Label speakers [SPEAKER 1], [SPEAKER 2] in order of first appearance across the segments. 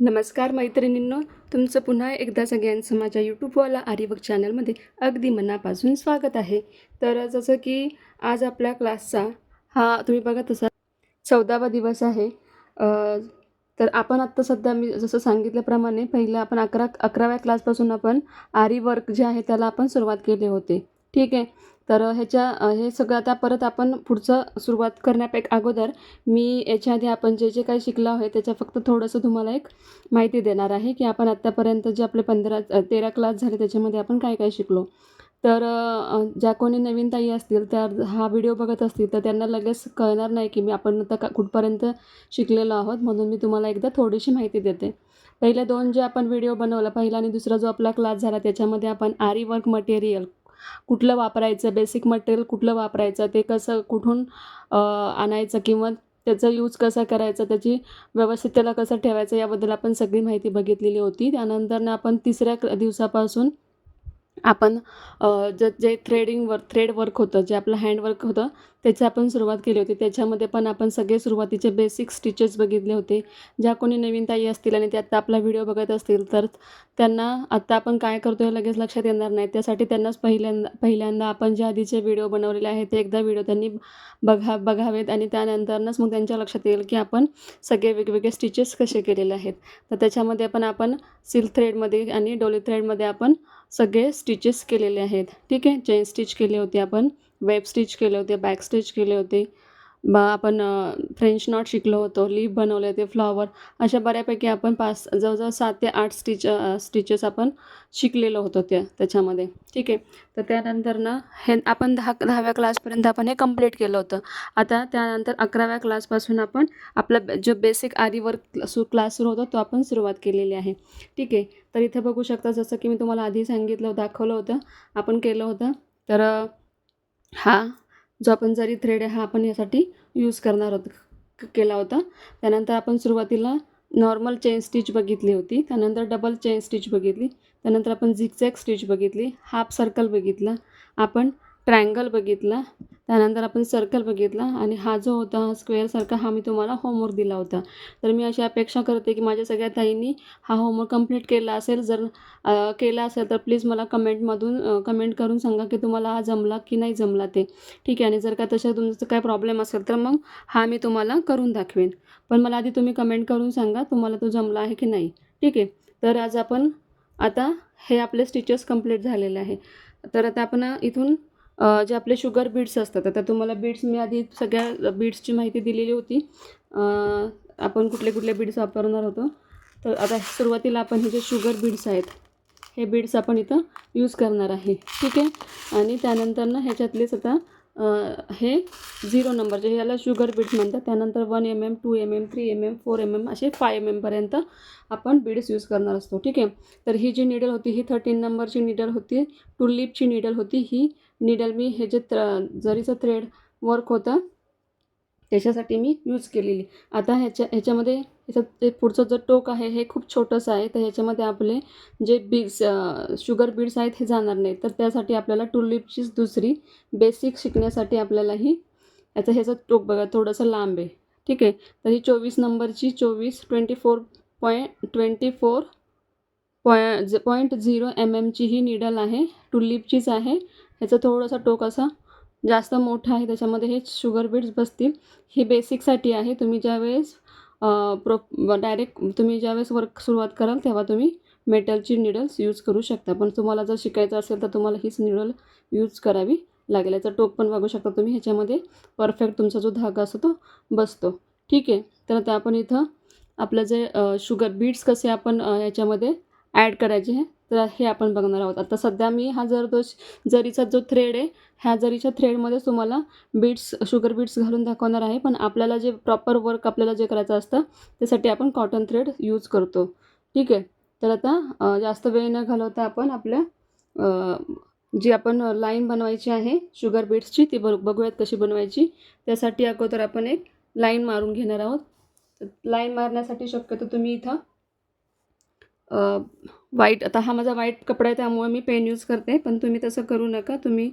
[SPEAKER 1] नमस्कार मैत्रिणींनो तुमचं पुन्हा एकदा सगळ्यांचं माझ्या यूट्यूबवाला आरिवक चॅनलमध्ये अगदी मनापासून स्वागत आहे. तर जसं की आज आपल्या क्लासचा हा तुम्ही बघत असाल चौदावा दिवस आहे. तर आपण आत्ता सध्या मी जसं सांगितल्याप्रमाणे पहिलं आपण अकरा अकराव्या क्लासपासून आपण आरी वर्क जे आहे त्याला आपण सुरुवात केली होती. ठीक आहे? तर ह्याच्या हे सगळं आता परत आपण पुढचं सुरुवात करण्यापैकी अगोदर मी याच्या आधी आपण जे जे काही शिकलो आहे त्याच्या फक्त थोडंसं तुम्हाला एक माहिती देणार आहे की आपण आत्तापर्यंत जे आपले पंधरा तेरा क्लास झाले त्याच्यामध्ये आपण काय काय शिकलो. तर ज्या कोणी नवीन ताई असतील त्या हा व्हिडिओ बघत असतील तर त्यांना लगेच कळणार नाही की मी आपण आता का कुठपर्यंत शिकलेलो आहोत म्हणून मी तुम्हाला एकदा थोडीशी माहिती देते. पहिले दोन जे आपण व्हिडिओ बनवला पहिला आणि दुसरा जो आपला क्लास झाला त्याच्यामध्ये आपण आरी वर्क मटेरियल कुठलं वापरायचं बेसिक मटेरियल कुठलं वापरायचं ते कसं कुठून आणायचं किंवा त्याचा यूज कसा करायचा त्याची व्यवस्थित त्याला कसं ठेवायचं याबद्दल आपण सगळी माहिती बघितलेली होती. त्यानंतरनं आपण तिसऱ्या दिवसापासून आपण जे ज जे थ्रेडिंग वर्क थ्रेड वर्क होतं जे आपलं हँडवर्क होतं त्याची आपण सुरुवात केली होती. त्याच्यामध्ये पण आपण सगळे सुरुवातीचे बेसिक स्टिचेस बघितले होते. ज्या कोणी नवीन ताई असतील आणि ते आत्ता आपला व्हिडिओ बघत असतील तर त्यांना आत्ता आपण काय करतो हे लगेच लक्षात येणार नाही. त्यासाठी त्यांनाच पहिल्यांदा पहिल्यांदा आपण जे आधीचे व्हिडिओ बनवलेले आहेत ते एकदा व्हिडिओ त्यांनी बघा बघावेत आणि त्यानंतरनंच मग त्यांच्या लक्षात येईल की आपण सगळे वेगवेगळे स्टिचेस कसे केलेले आहेत. तर त्याच्यामध्ये पण आपण सिल्क थ्रेडमध्ये आणि डोली थ्रेडमध्ये आपण सगळे स्टिचेस केलेले आहेत. ठीक आहे? चेन स्टिच केले होते आपण वेब स्टिच केले होते बॅक स्टिच केले होते. बा आपण फ्रेंच नॉट शिकलो होतो लीफ बनवले होते फ्लॉवर अशा बऱ्यापैकी आपण पाच जवळजवळ सात ते आठ स्टिच स्टिचेस आपण शिकलेलो होतो त्या त्याच्यामध्ये. ठीक आहे? तर त्यानंतर ना हे आपण दहा दहाव्या क्लासपर्यंत आपण हे कंप्लीट केलं होतं. आता त्यानंतर अकराव्या क्लासपासून आपण आपला जो बेसिक आरी वर्क सु क्लास सुरू होतो तो आपण सुरुवात केलेली आहे. ठीक आहे? तर इथे बघू शकता जसं की मी तुम्हाला आधी सांगितलं दाखवलं होतं आपण केलं होतं. तर हा जो आपण जरी थ्रेड आहे हा आपण यासाठी यूज करणार होत केला होता. त्यानंतर आपण सुरुवातीला नॉर्मल चेन स्टिच बघितली होती. त्यानंतर डबल चेन स्टिच बघितली. त्यानंतर आपण झिगझॅग स्टिच बघितली. हाफ सर्कल बघितला. आपण ट्रँगल बघितला. त्यानंतर आपण सर्कल बघितला आणि हा जो होता हा स्क्वेअरसारखा हा मी तुम्हाला होमवर्क दिला होता. तर मी अशी अपेक्षा करते की माझ्या सगळ्या ताईंनी हा होमवर्क कंप्लीट केला असेल जर केला असेल तर प्लीज मला कमेंटमधून कमेंट करून सांगा की तुम्हाला हा जमला की नाही जमला ते. ठीक आहे आणि जर का तसं तुमचं काय प्रॉब्लेम असेल तर मग हा मी तुम्हाला करून दाखवेन. पण मला आधी तुम्ही कमेंट करून सांगा तुम्हाला तो जमला आहे की नाही. ठीक आहे तर आज आपण आता हे आपले स्टिचेस कंप्लीट झालेले आहे. तर आता आपण इथून जे आपले शुगर बीट्स असतात आता तुम्हाला बीट्स मी आधी सगळ्या बीट्सची माहिती दिलेली होती. आपण कुठले कुठले बीड्स वापरणार होतो. तर आता सुरुवातीला आपण हे जे शुगर बीड्स आहेत हे बीड्स आपण इथं यूज करणार आहे. ठीक आहे? आणि त्यानंतर ना ह्याच्यातलेच आता हे झिरो नंबरचे याला शुगर बीड्स म्हणतात त्यानंतर one M M two M M three M M four M M असे फाय एम एमपर्यंत आपण बीड्स यूज करणार असतो. ठीक आहे? तर ही जी निडल होती ही थर्टीन नंबरची निडल होती टुलिपची निडल होती ही निडल मी हे जे त्र जरीचं थ्रेड वर्क होतं त्याच्यासाठी मी यूज केलेली. आता ह्याच्या ह्याच्यामध्ये ह्याचं ते पुढचं जो टोक आहे हे खूप छोटंसं आहे. तर ह्याच्यामध्ये आपले जे बीड्स शुगर बीड्स आहेत हे जाणार नाही तर त्यासाठी आपल्याला टुलिपचीच दुसरी बेसिक शिकण्यासाठी आपल्याला ही याचं ह्याचं टोक बघा थोडंसं लांब आहे. ठीक आहे? तर ही चोवीस नंबरची चोवीस twenty four point twenty four पॉय point zero M एमची ही निडल आहे. टुलिपचीच आहे. ह्याचं थोडंसं टोक असं जास्त मोठं आहे त्याच्यामध्ये हे शुगर बीट्स बसतील. ही बेसिकसाठी आहे. तुम्ही ज्यावेळेस प्रो डायरेक्ट तुम्ही ज्यावेळेस वर्क सुरुवात कराल तेव्हा तुम्ही मेटलची निडल्स यूज करू शकता. पण तुम्हाला जर शिकायचं असेल तर तुम्हाला हीच निडल यूज करावी लागेल. याचा टोक पण बघू शकता तुम्ही. ह्याच्यामध्ये परफेक्ट तुमचा जो धागा असतो तो बसतो. ठीक आहे? तर आता आपण इथं आपलं जे शुगर बीट्स कसे आपण याच्यामध्ये ह्याच्यामध्ये ॲड करायचे आहे तर हे आपण बघणार आहोत. आता सध्या मी हा जरदोष जरीचा जो थ्रेड आहे ह्या जरीच्या थ्रेडमध्येच तुम्हाला बीट्स शुगर बीट्स घालून दाखवणार आहे. पण आपल्याला जे प्रॉपर वर्क आपल्याला जे करायचं असतं त्यासाठी आपण कॉटन थ्रेड यूज करतो. ठीक आहे? तर आता जास्त वेळ न घालवता आपण आपल्या जी आपण लाईन बनवायची आहे शुगर बीट्सची ती बघ बघूयात कशी बनवायची. त्यासाठी अगोदर आपण एक लाईन मारून घेणार आहोत. लाईन मारण्यासाठी शक्यतो तुम्ही इथं वाईट आता हा माझा वाईट कपडा आहे त्यामुळे मी पेन यूज करते पण तुम्ही तसं करू नका. तुम्ही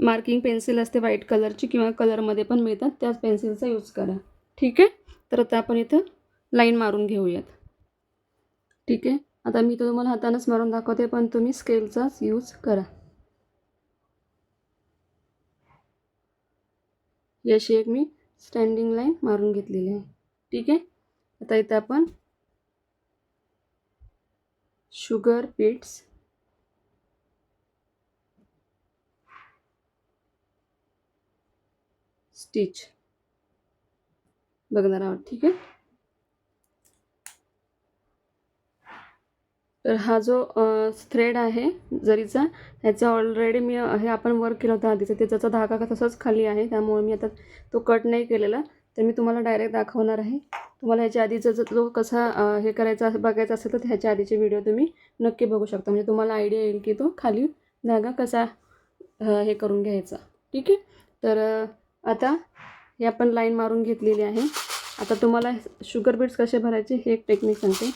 [SPEAKER 1] मार्किंग पेन्सिल असते व्हाईट कलरची किंवा कलरमध्ये पण मिळतात त्याच पेन्सिलचा यूज करा. ठीक आहे? तर आता आपण इथं लाईन मारून घेऊयात. ठीक आहे? आता मी तर तुम्हाला हातानंच मारून दाखवते पण तुम्ही स्केलचाच यूज करा. ही अशी एक मी स्टँडिंग लाईन मारून घेतलेली आहे. ठीक आहे? आता इथं आपण शुगर बीट्स स्टिच. बघणार आहोत ठीक आहे? तर हा जो थ्रेड आहे जरीचा ह्याचा ऑलरेडी मी हे आपण वर्क केलं होतं आधीचा त्याचा धागा का तसाच खाली आहे त्यामुळे मी आता तो कट नाही केलेला. तर मी तुम्हाला डायरेक्ट दाखवणार आहे. तुम्हाला ह्याच्या आधीचा जर जो कसा हे करायचा बघायचा असेल तर ह्याच्या आधीचे व्हिडिओ तुम्ही नक्की बघू शकता. म्हणजे तुम्हाला आयडिया येईल की तो खाली धागा कसा हे करून घ्यायचा. ठीक आहे? तर आता हे आपण लाईन मारून घेतलेली आहे. आता तुम्हाला शुगर बीट्स कसे भरायचे हे एक टेक्निक सांगते.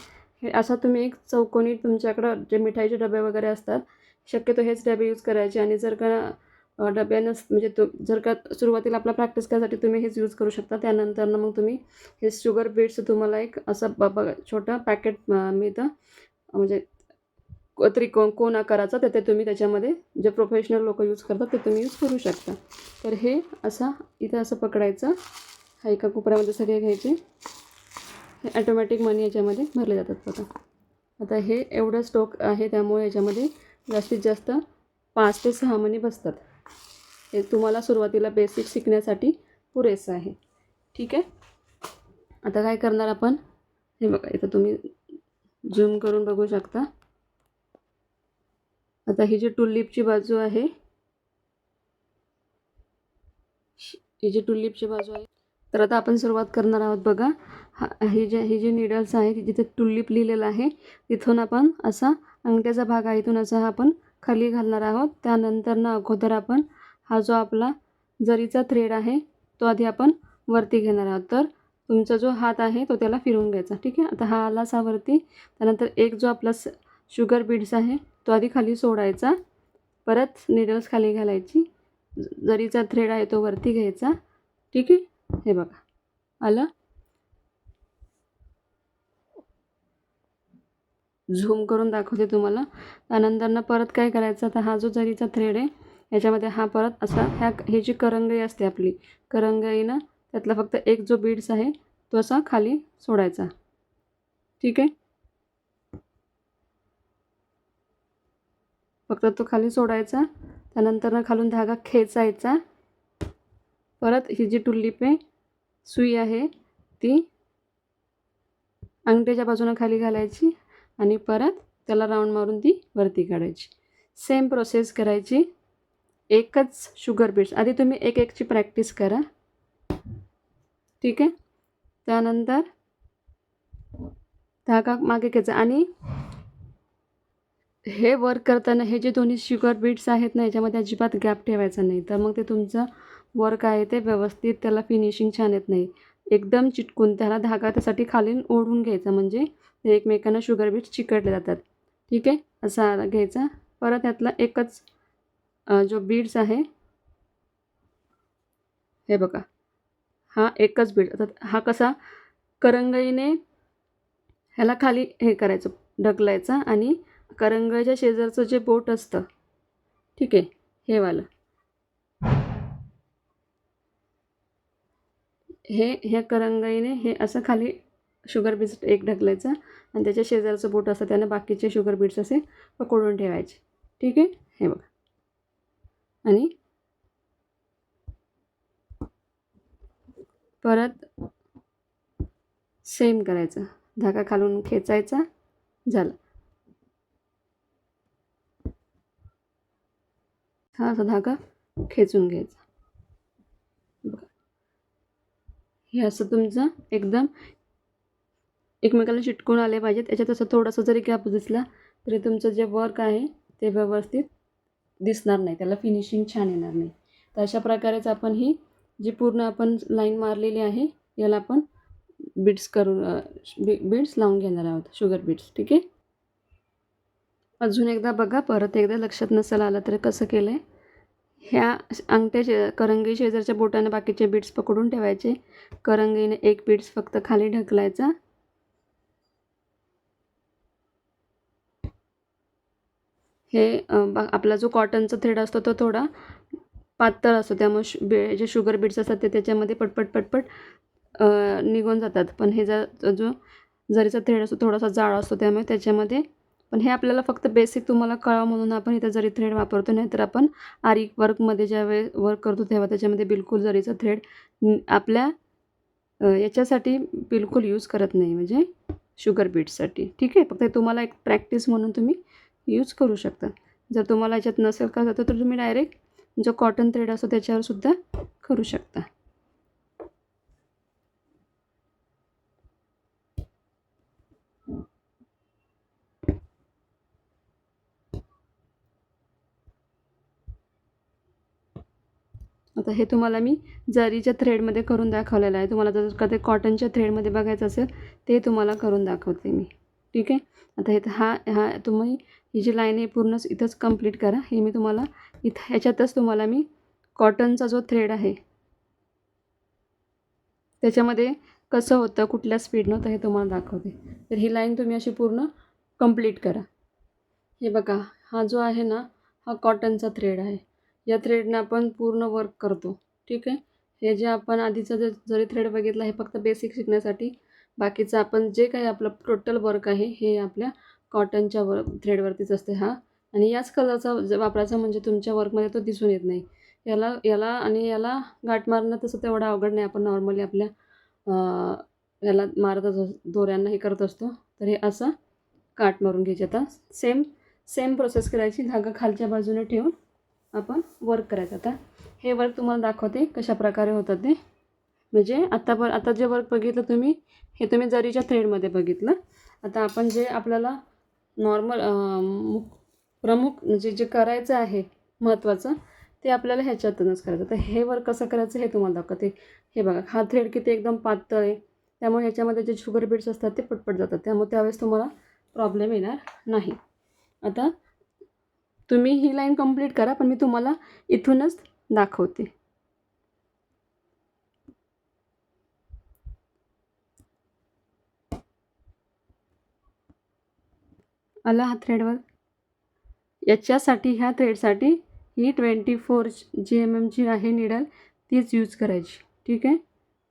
[SPEAKER 1] हे असा तुम्ही एक चौकोनी तुमच्याकडं जे मिठाईचे डबे वगैरे असतात शक्यतो हेच डबे यूज करायचे. आणि जर का डब्यानंच म्हणजे तो जर का सुरुवातीला आपला प्रॅक्टिस करायसाठी तुम्ही हेच यूज करू शकता त्यानंतर मग तुम्ही हे शुगर बीट्स तुम्हाला एक असं ब बघा छोटं पॅकेट मिळतं. म्हणजे को- त्रिकोण कोण आकाराचा तर ते तुम्ही त्याच्यामध्ये जे प्रोफेशनल लोक यूज करतात ते तुम्ही यूज करू शकता. तर हे असा इथं असं पकडायचं. हा एका कोपऱ्यामध्ये सगळे घ्यायचे. हे ॲटोमॅटिक मनी याच्यामध्ये भरले जातात बघा. आता हे एवढं स्टॉक आहे त्यामुळे याच्यामध्ये जास्तीत जास्त पाच ते सहा मनी बसतात. हे तुम्हाला सुरुवातीला बेसिक शिकण्यासाठी पुरेसं आहे. ठीक आहे? आता काय करणार आपण? हे बघा इथं तुम्ही झूम करून बघू शकता. आता ही जी टुलिपची बाजू आहे ही जी टुलिपची बाजू आहे तर आता आपण सुरुवात करणार आहोत बघा. हा ही जे ही जी निडल्स आहे जिथे टुलिप लिहिलेलं आहे तिथून आपण असा अंगठ्याचा भाग आहे इथून असा हा आपण खाली घालणार आहोत. त्यानंतर ना अगोदर आपण हा जो आपला जरीचा थ्रेड आहे तो आधी आपण वरती घेणार आहोत. तर तुमचा जो हात आहे तो त्याला फिरून घ्यायचा. ठीक आहे? आता हा आलाच हा वरती. त्यानंतर एक जो आपला स शुगर बीड्स आहे तो आधी खाली सोडायचा. परत निडल्स खाली घालायची. जरीचा थ्रेड आहे तो वरती घ्यायचा. ठीक आहे? हे बघा. आलं? झूम करून दाखवते तुम्हाला. त्यानंतरनं परत काय करायचं? तर हा जो जरीचा थ्रेड आहे याच्यामध्ये हा परत असा ह्या ही जी करंगई असते आपली करंगईनं त्यातला फक्त एक जो बीड्स आहे तो असा खाली सोडायचा. ठीक आहे? फक्त तो खाली सोडायचा त्यानंतरनं खालून धागा खेचायचा. परत ही जी टुलिप आहे सुई आहे ती अंगठ्याच्या बाजूनं खाली घालायची आणि परत त्याला राऊंड मारून ती वरती काढायची. सेम प्रोसेस करायची. एकच शुगर बीट्स आधी तुम्ही एक एकची प्रॅक्टिस करा. ठीक आहे? त्यानंतर धागा मागे घ्यायचा. आणि हे वर्क करताना हे जे दोन्ही शुगर बीट्स आहेत ना याच्यामध्ये अजिबात गॅप ठेवायचा नाही. तर मग ते तुमचं वर्क आहे ते व्यवस्थित त्याला फिनिशिंग छान येत नाही. एकदम चिटकून त्याला धागा त्यासाठी खालीन ओढून घ्यायचा. म्हणजे ते एकमेकांना शुगर बीट्स चिकटले जातात. ठीक आहे? असा घ्यायचा. परत यातला एकच जो बीड्स आहे हे बघा. हा एकच बीड आता हा कसा? करंगईने ह्याला खाली हे करायचं ढकलायचा आणि करंगईच्या शेजारचं जे बोट असतं ठीक आहे हे वालं. हे ह्या करंगईने हे असं खाली शुगर बीट्स एक ढकलायचं आणि त्याच्या शेजारचं बोट असतं त्यानं बाकीचे शुगर बीट्स असे पकडून ठेवायचे. ठीक आहे? हे बघा. आणि परत सेम करायचं. धागा खालून खेचायचा झालं. हा असा धागा खेचून घ्यायचा. बघा. हे असं तुमचं एकदम एकमेकाला चिटकून आले पाहिजेत. याच्यात असं थोडंसं जरी गॅप दिसला तरी तुमचं जे वर्क आहे ते व्यवस्थित दिसणार नाही त्याला फिनिशिंग छान येणार नाही. तर अशा प्रकारेच आपण ही जी पूर्ण आपण लाईन मारलेली आहे याला आपण बीड्स करून बी बीड्स लावून घेणार आहोत शुगर बीड्स ठीक आहे? अजून एकदा बघा परत एकदा लक्षात नसेल आलं तर कसं केलं आहे ह्या अंगठ्या शे करंगी शेजारच्या बोटाने बाकीचे बीड्स पकडून ठेवायचे. करंगीने एक बीड्स फक्त खाली ढकलायचा. हे आपला जो कॉटनचा थ्रेड असतो तो थोडा पातळ असतो. त्यामुळे शु बे जे शुगर बीड्स असतात ते त्याच्यामध्ये पटपट पटपट निघून जातात. पण हे जर जो जरीचा थ्रेड असतो थोडासा जाड असतो त्यामुळे त्याच्यामध्ये पण हे आपल्याला फक्त बेसिक तुम्हाला कळावं म्हणून आपण इथं जरी थ्रेड वापरतो नाही तर आपण आरी वर्कमध्ये ज्यावेळेस वर्क करतो तेव्हा त्याच्यामध्ये बिलकुल जरीचा थ्रेड आपल्या याच्यासाठी बिलकुल यूज करत नाही. म्हणजे शुगर बीटसाठी ठीक आहे? फक्त तुम्हाला एक प्रॅक्टिस म्हणून तुम्ही यूज करू शकता. जर तुम्हाला याच्यात नसेल का तर तुम्ही डायरेक्ट जो कॉटन थ्रेड असतो त्याच्यावर सुद्धा करू शकता. आता हे तुम्हाला मी जरीच्या थ्रेडमध्ये करून दाखवलेलं आहे. तुम्हाला जर का ते कॉटनच्या थ्रेडमध्ये बघायचं असेल ते तुम्हाला करून दाखवते मी. ठीक आहे? आता हे हा हा तुम्ही ही जी लाईन आहे पूर्णच इथंच कंप्लीट करा. हे मी तुम्हाला इथं ह्याच्यातच तुम्हाला मी कॉटनचा जो थ्रेड आहे त्याच्यामध्ये कसं होतं कुठल्या स्पीडनं तर हे तुम्हाला दाखवते. तर ही लाईन तुम्ही अशी पूर्ण कंप्लीट करा. हे बघा हा जो आहे ना हा कॉटनचा थ्रेड आहे. या थ्रेडनं आपण पूर्ण वर्क करतो ठीक आहे? हे जे आपण आधीचं जे जरी थ्रेड बघितला हे फक्त बेसिक शिकण्यासाठी. बाकीचं आपण जे काही आपलं टोटल वर्क आहे हे आपल्या कॉटनच्या वर थ्रेडवरतीच असते हा. आणि याच कलरचा ज- वापरायचा म्हणजे तुमच्या वर्कमध्ये तो दिसून येत नाही. याला याला आणि याला गाठ मारणं तसं तेवढं अवघड नाही. आपण नॉर्मली आपल्या याला मारत असतो दोऱ्यांना हे करत असतो. तर हे असं काट मारून घ्यायचे. आता सेम सेम प्रोसेस करायची. धागा खालच्या बाजूने ठेवून आपण वर्क करायचं. आता हे वर्क तुम्हाला दाखवते कशा प्रकारे होतं ते. म्हणजे आत्ता पण आता जे वर्क बघितलं तुम्ही हे तुम्ही जरीच्या थ्रेडमध्ये बघितलं. आता आपण जे आपल्याला नॉर्मल प्रमुख म्हणजे जे करायचं आहे महत्त्वाचं ते आपल्याला ह्याच्यातूनच करायचं. तर हे वर्क कसं करायचं हे तुम्हाला दाखवते. हे बघा हा थ्रेड किती एकदम पातळ आहे. त्यामुळे ह्याच्यामध्ये जे शुगर बीड्स असतात ते पटपट जातात. त्यामुळे त्यावेळेस तुम्हाला प्रॉब्लेम येणार नाही. आता तुम्ही ही लाईन कंप्लीट करा पण मी तुम्हाला इथूनच दाखवते. आला हा थ्रेडवर याच्यासाठी ह्या थ्रेडसाठी ही ट्वेंटी फोर जी एम एमची आहे निडल तीच यूज करायची. ठीक आहे?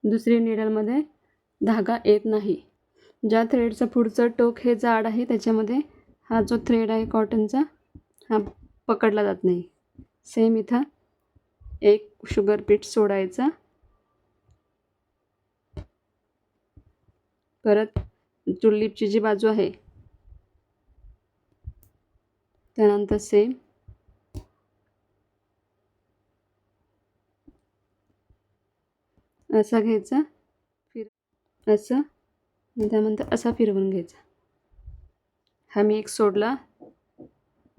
[SPEAKER 1] दुसरी निडलमध्ये धागा येत नाही. ज्या थ्रेडचं पुढचं टोक हे जाड आहे त्याच्यामध्ये हा जो थ्रेड आहे कॉटनचा हा पकडला जात नाही. सेम इथं एक शुगर पीठ सोडायचा. परत चुल्लीपची जी बाजू आहे त्यानंतर सेम असा घ्यायचा. फिर असं. त्यानंतर असा फिरवून घ्यायचा. हा मी एक सोडला.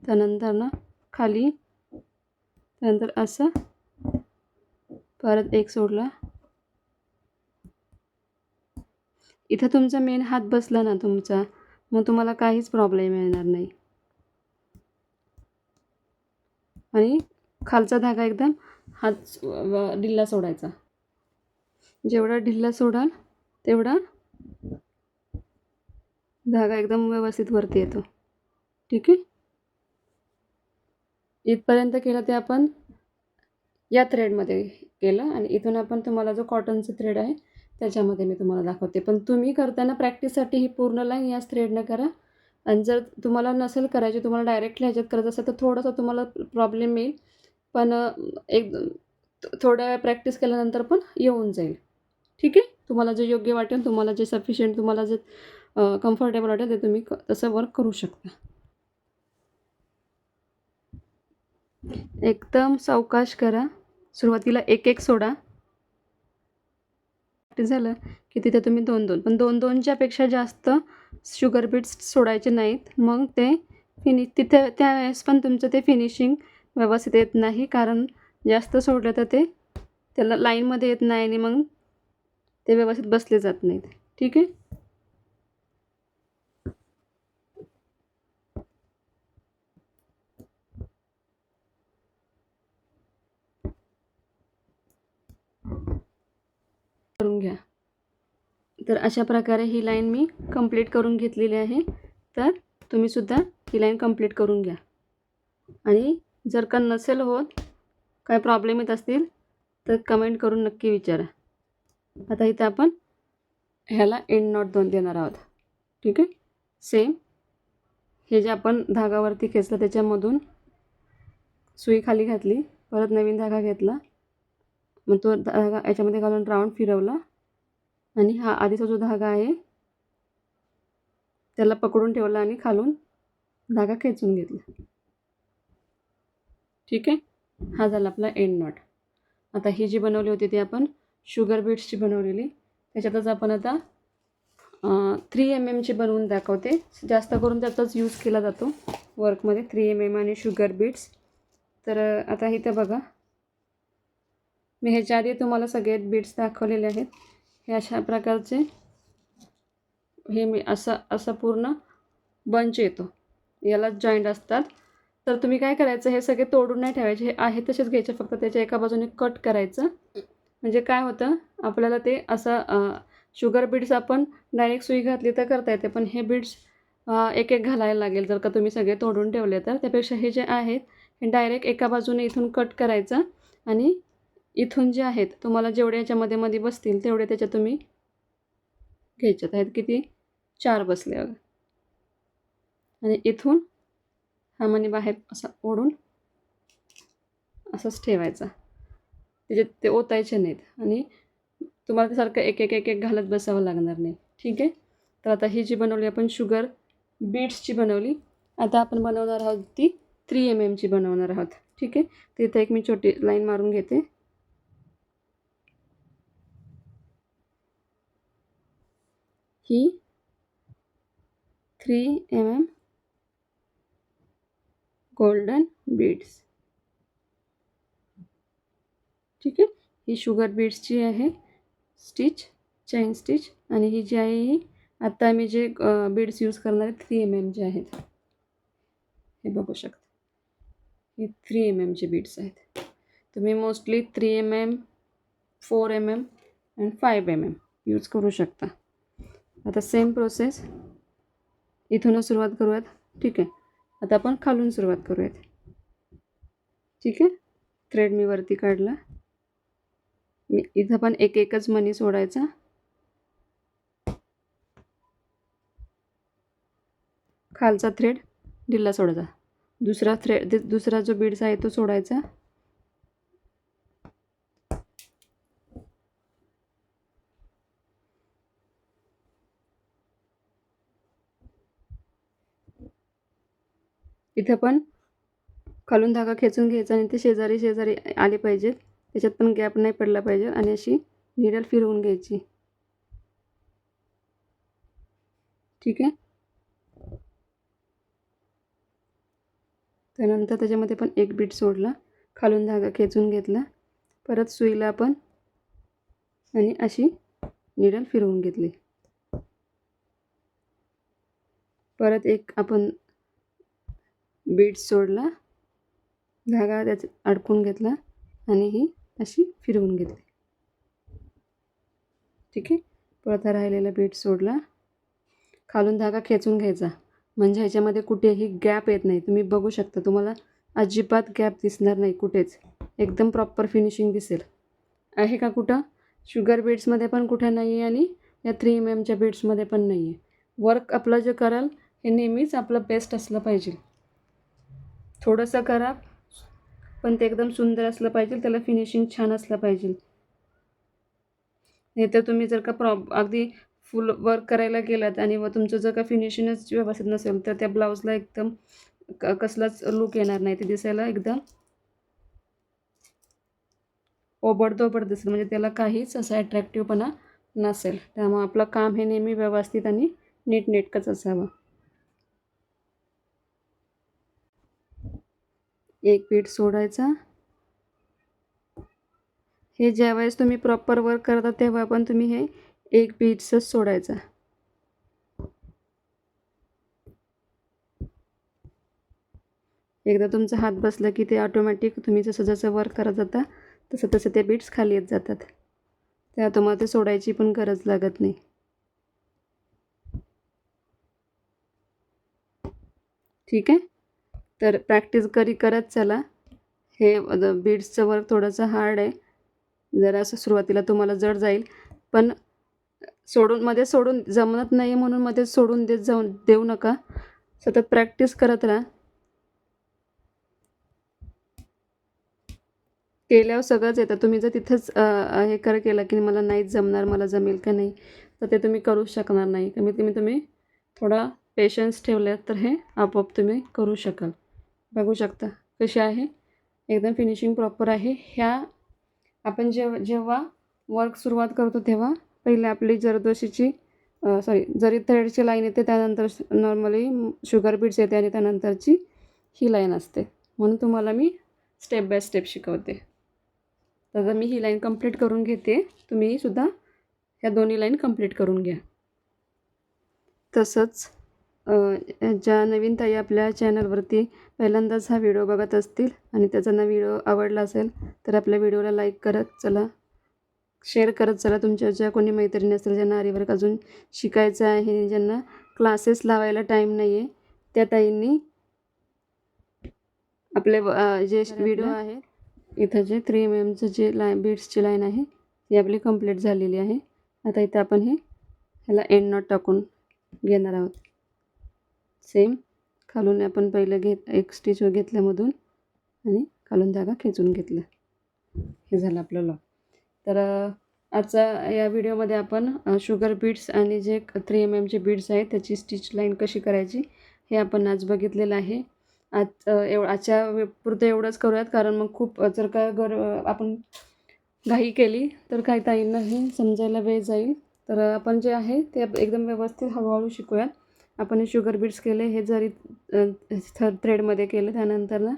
[SPEAKER 1] त्यानंतर ना खाली. त्यानंतर असं. परत एक सोडला. इथं तुमचा मेन हात बसला ना तुमचा मग तुम्हाला काहीच प्रॉब्लेम येणार नाही. आणि खालचा धागा एकदम हात ढिल्ला सोडायचा. जेवढा ढिल्ला सोडाल तेवढा धागा एकदम व्यवस्थित वरती येतो. ठीक आहे? इथपर्यंत केलं ते आपण या थ्रेडमध्ये केलं आणि इथून आपण तुम्हाला जो कॉटनचा थ्रेड आहे त्याच्यामध्ये मी तुम्हाला दाखवते. पण तुम्ही करताना प्रॅक्टिससाठी ही पूर्ण लाईन याच थ्रेडनं करा. आणि जर तुम्हाला नसेल करायची तुम्हाला डायरेक्टली ह्याच्यात करायचं असेल तर थोडासा तुम्हाला प्रॉब्लेम येईल. पण एक थोड्या वेळ प्रॅक्टिस केल्यानंतर पण येऊन जाईल. ठीक आहे? तुम्हाला जे योग्य वाटेल तुम्हाला जे सफिशियंट तुम्हाला जे कम्फर्टेबल वाटेल ते तुम्ही तसं वर्क करू शकता. एकदम सावकाश करा. सुरुवातीला एक एक सोडा झालं की तिथे तुम्ही दोन दोन पण दोन दोनच्यापेक्षा जास्त शुगर बीट्स सोडायचे नाहीत. मग ते फिनि तिथे त्यावेळेस पण तुमचं ते फिनिशिंग व्यवस्थित येत नाही. कारण जास्त सोडलं तर ते त्याला लाईनमध्ये येत नाही आणि मग ते व्यवस्थित बसले जात नाहीत. ठीक आहे? करून घ्या. तर अशा प्रकारे ही लाईन मी कंप्लीट करून घेतलेली आहे. तर तुम्हीसुद्धा ही लाईन कंप्लीट करून घ्या. आणि जर का नसेल होत काय प्रॉब्लेम येत असतील तर कमेंट करून नक्की विचारा. आता इथं आपण ह्याला एंड नॉट दोन देणार आहोत. ठीक आहे? सेम हे जे आपण धागावरती खेचलं त्याच्यामधून सुई खाली घातली परत नवीन धागा घेतला. मग तो धागा याच्यामध्ये घालून राऊंड फिरवला. आणि हा आधीचा जो धागा आहे त्याला पकडून ठेवला आणि खालून धागा खेचून घेतला. ठीक आहे? हा झाला आपला एंड नॉट आता ही जी बनवली होती ती आपण शुगर बीट्सची बनवलेली. त्याच्यातच आपण आता थ्री एम एमची बनवून दाखवते. जास्त करून त्याचाच यूज केला जातो. वर्कमध्ये थ्री एम एम आणि शुगर बीट्स तर आता इथं बघा. मी ह्याच्या आधी तुम्हाला सगळे बीट्स दाखवलेले आहेत. हे अशा प्रकारचे हे मी असा असा पूर्ण बंच येतो. याला जॉईंट असतात. तर तुम्ही काय करायचं हे सगळे तोडून नाही ठेवायचे. हे आहे तसेच घ्यायचे. फक्त त्याच्या एका बाजूने कट करायचं. म्हणजे काय होतं आपल्याला ते असं शुगर बीड्स आपण डायरेक्ट सुई घातली तर करता येते. पण हे बीड्स एक एक घालायला लागेल. जर का तुम्ही सगळे तोडून ठेवले तर. त्यापेक्षा हे जे आहेत हे डायरेक्ट एका बाजूने इथून कट करायचं आणि इथून जे आहेत तुम्हाला जेवढे याच्यामध्ये मध्ये बसतील तेवढे त्याच्या तुम्ही घ्यायच्यात. आहेत किती? चार बसले बघा. आणि इथून हा मनी बाहेर असा ओढून असंच ठेवायचा. त्याच्यात ते ओतायचे नाहीत. आणि तुम्हाला सारखं एक एक एक एक घालत बसावं लागणार नाही. ठीक आहे? तर आता ही जी बनवली आपण शुगर बीट्सची बनवली आता आपण बनवणार आहोत ती थ्री एम एमची बनवणार आहोत. ठीक आहे? तिथे एक मी छोटी लाईन मारून घेते. ही three M M golden beads ठीक आहे ही शुगर बीड्स जी आहे स्टिच चैन स्टिच आणि ही जी आहे ही। आत्ता जे बीड्स यूज़ आहे थ्री एम एमचे आहेत हे। बघू शकता हे। थ्री एम एम एमचे बीड्स आहेत तुम्ही mostly three M M four M M and five M M use करू शकता। आता सेम प्रोसेस इथूनच सुरुवात करूयात. ठीक आहे. आता आपण खालून सुरुवात करूयात. ठीक आहे? थ्रेड मी वरती काढला. मी इथं पण एक एकच मनी सोडायचा. खालचा थ्रेड ढिल्ला सोडायचा. दुसरा थ्रेड दुसरा जो बीड्स आहे तो सोडायचा. इथं पण खालून धागा खेचून घ्यायचा आणि ते शेजारी शेजारी आले पाहिजेत. त्याच्यात पण गॅप नाही पडला पाहिजे आणि अशी निडल फिरवून घ्यायची. ठीक आहे? त्यानंतर त्याच्यामध्ये पण एक बीट सोडला. खालून धागा खेचून घेतला. परत सुईला आपण आणि अशी निडल फिरवून घेतली. परत एक आपण बीट सोडला धागा त्यात अडकून घेतला आणि ही अशी फिरवून घेतली. ठीक आहे? परत राहिलेला बीट सोडला. खालून धागा खेचून घ्यायचा. म्हणजे ह्याच्यामध्ये कुठेही गॅप येत नाही. तुम्ही बघू शकता तुम्हाला अजिबात गॅप दिसणार नाही कुठेच. एकदम प्रॉपर फिनिशिंग दिसेल. आहे का कुठं? शुगर बीड्समध्ये पण कुठे नाही आहे आणि या थ्री एम एमच्या बीड्समध्ये पण नाही आहे वर्क आपलं जे कराल हे नेहमीच आपलं बेस्ट असलं पाहिजे. थोडंसं करा. पण ते एकदम सुंदर असलं पाहिजे त्याला फिनिशिंग छान असलं पाहिजे. नाही तर तुम्ही जर का प्रॉब अगदी फुल वर्क करायला गेलात आणि व तुमचं जर का फिनिशिंगच व्यवस्थित नसेल तर त्या ब्लाऊजला एकदम क कसलाच लुक येणार नाही. ते दिसायला एकदम ओबडधोबड दिसेल म्हणजे त्याला काहीच असा ॲट्रॅक्टिवपणा नसेल. त्यामुळे आपलं काम हे नेहमी व्यवस्थित आणि नीटनेटकंच असावं. एक पीठ सोडायचा. हे ज्यावेळेस तुम्ही प्रॉपर वर्क करता तेव्हा पण तुम्ही हे एक पीठच सोडायचा. एकदा तुमचा हात बसला की ते ऑटोमॅटिक तुम्ही जसं जसं वर्क करत जाता तसं तसं ते बीट्स खाली येत जातात. त्या तुम्हाला ते सोडायची पण गरज लागत नाही. ठीक आहे? तर प्रॅक्टिस करी करत चला. हे बीड्सचं वर्क थोडंसं हार्ड आहे. जरा असं सुरुवातीला तुम्हाला जड जाईल. पण सोडून मध्ये सोडून जमत नाही म्हणून मध्ये सोडून देत जाऊन देऊ नका. सतत प्रॅक्टिस करत राहा. केल्यावर सगळंच येतं. तुम्ही जर तिथंच हे कर केलं की मला नाहीच जमणार मला जमेल का नाही तर ते तुम्ही करू शकणार नाही. कमीत कमी तुम्ही थोडा पेशन्स ठेवल्यात तर हे आपोआप तुम्ही करू शकाल. बघू शकता. कशी आहे? एकदम फिनिशिंग प्रॉपर आहे. ह्या आपण जेव जेव्हा वर्क सुरुवात करतो तेव्हा पहिले आपली जरदोशीची सॉरी जरी थ्रेडची लाईन येते त्यानंतर नॉर्मली शुगर बीट्स येते आणि त्यानंतरची ही लाईन असते. म्हणून तुम्हाला मी स्टेप बाय स्टेप शिकवते. तर मी ही लाईन कंप्लीट करून घेते. तुम्हीसुद्धा ह्या दोन्ही लाईन कंप्लीट करून घ्या. तसंच ज्या नवीन ताई आपल्या चॅनलवरती पहिल्यांदाच हा व्हिडिओ बघत असतील आणि त्याचा ना व्हिडिओ आवडला असेल तर आपल्या व्हिडिओला लाईक करत चला. शेअर करत चला तुमच्या ज्या कोणी मैत्रिणी असतील ज्यांना आरीवर्क अजून शिकायचं आहे ज्यांना क्लासेस लावायला टाईम नाही आहे त्या ताईंनी आपले जे व्हिडिओ आहे इथं जे थ्री एम एमचं जे लाय बीड्सची लाईन आहे ती आपली कंप्लीट झालेली आहे. आता इथं आपण हे ह्याला एंड नॉट टाकून घेणार आहोत. सेम खालून आपण पहिलं घेत एक स्टिच घेतल्यामधून आणि खालून धागा खेचून घेतला. हे झालं आपलं लॉक तर आजचा या व्हिडिओमध्ये आपण शुगर बीड्स आणि जे थ्री एम एमचे बीड्स आहेत त्याची स्टिच लाईन कशी करायची हे आपण आज बघितलेलं आहे. आज एव आजच्या पुरतं एवढंच करूयात कारण मग खूप जर का गर आपण घाई केली तर काही ताईंनाही समजायला वेळ जाईल. तर आपण जे आहे ते एकदम व्यवस्थित हळूहळू शिकूयात. आपण शुगर बीट्स केले हे जरी थर थ्रेडमध्ये केले त्यानंतर ना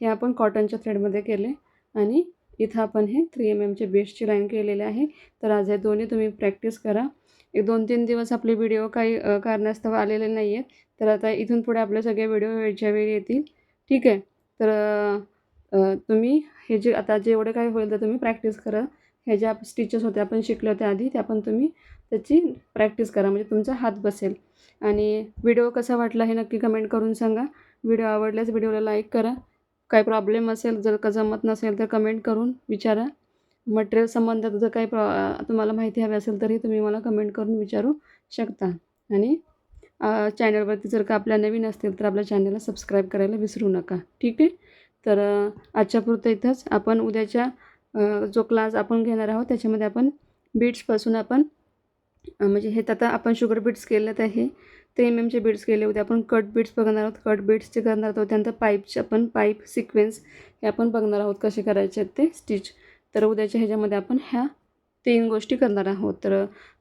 [SPEAKER 1] हे आपण कॉटनच्या थ्रेडमध्ये केले आणि इथं आपण हे थ्री एम एमचे बेस्टची लाईन केलेली आहे. तर आज हे दोन्ही तुम्ही प्रॅक्टिस करा. एक दोन तीन दिवस आपले व्हिडिओ काही कारणास्तव आलेले नाही आहेत तर आता इथून पुढे आपले सगळे व्हिडिओ वेळच्या वेळी येतील. ठीक आहे? तर तुम्ही हे जे आता जेवढे काही होईल तर तुम्ही प्रॅक्टिस करा. हे ज्या स्टिचेस होते आपण शिकले होते आधी त्या पण तुम्ही त्याची प्रॅक्टिस करा. म्हणजे तुमचा हात बसेल. आणि व्हिडिओ कसा वाटला हे नक्की कमेंट करून सांगा. व्हिडिओ आवडल्यास व्हिडिओला लाईक करा. काही प्रॉब्लेम असेल जर का जमत नसेल तर कमेंट करून विचारा. मटेरियल संबंधात जर काही प्रॉ तुम्हाला माहिती हवी असेल तरी तुम्ही मला कमेंट करून विचारू शकता. आणि चॅनलवरती जर का आपल्या नवीन असतील तर आपल्या चॅनलला सबस्क्राईब करायला विसरू नका. ठीक आहे? तर आजच्या पुरतं इथंच आपण उद्याच्या जो क्लास आपण घेणार आहोत त्याच्यामध्ये आपण बीट्सपासून आपण म्हणजे हे आता आपण शुगर बीट्स केलेत आहे ते एम एमचे बीट्स केले होते. आपण कट बीट्स बघणार आहोत. कट बीट्सचे करणार आहोत त्यानंतर पाईपचे आपण पाईप सिक्वेन्स हे आपण बघणार आहोत कसे करायचे आहेत ते स्टिच तर उद्याच्या ह्याच्यामध्ये आपण ह्या तीन गोष्टी करणार आहोत. तर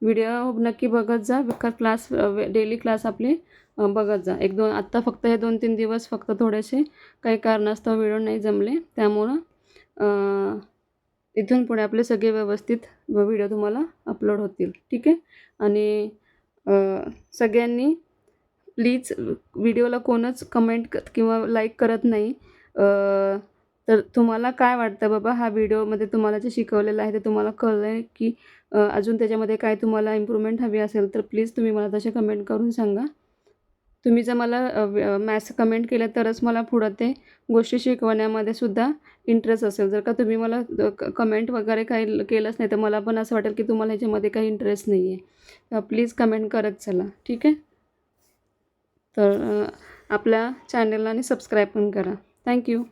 [SPEAKER 1] व्हिडिओ नक्की बघत जा. क्लास डेली क्लास आपले बघत जा. एक दोन आत्ता फक्त हे दोन तीन दिवस फक्त थोडेसे काही कारणास्तव व्हिडिओ नाही जमले. त्यामुळं इथून पुढे आपले सगळे व्यवस्थित व्हिडिओ तुम्हाला अपलोड होतील. ठीक आहे? आणि सगळ्यांनी प्लीज व्हिडिओला कोणच कमेंट किंवा लाईक करत नाही. तर तुम्हाला काय वाटतं बाबा? हा व्हिडिओमध्ये तुम्हाला जे शिकवलेलं आहे ते तुम्हाला कळलं आहे की अजून त्याच्यामध्ये काय तुम्हाला इम्प्रूव्हमेंट हवी असेल तर प्लीज तुम्ही मला तसे कमेंट करून सांगा. तुम्ही जर मला मॅथ्स कमेंट केलं तरच मला पुढं ते गोष्टी शिकवण्यामध्ये सुद्धा इंटरेस्ट असेल. जर का तुम्ही मला कमेंट वगैरे काही केलंच नाही तर मला पण असं वाटेल की तुम्हाला ह्याच्यामध्ये काही इंटरेस्ट नाही आहे प्लीज कमेंट करत चला. ठीक आहे? तर आपल्या चॅनलला आणि सबस्क्राईब पण करा. थँक्यू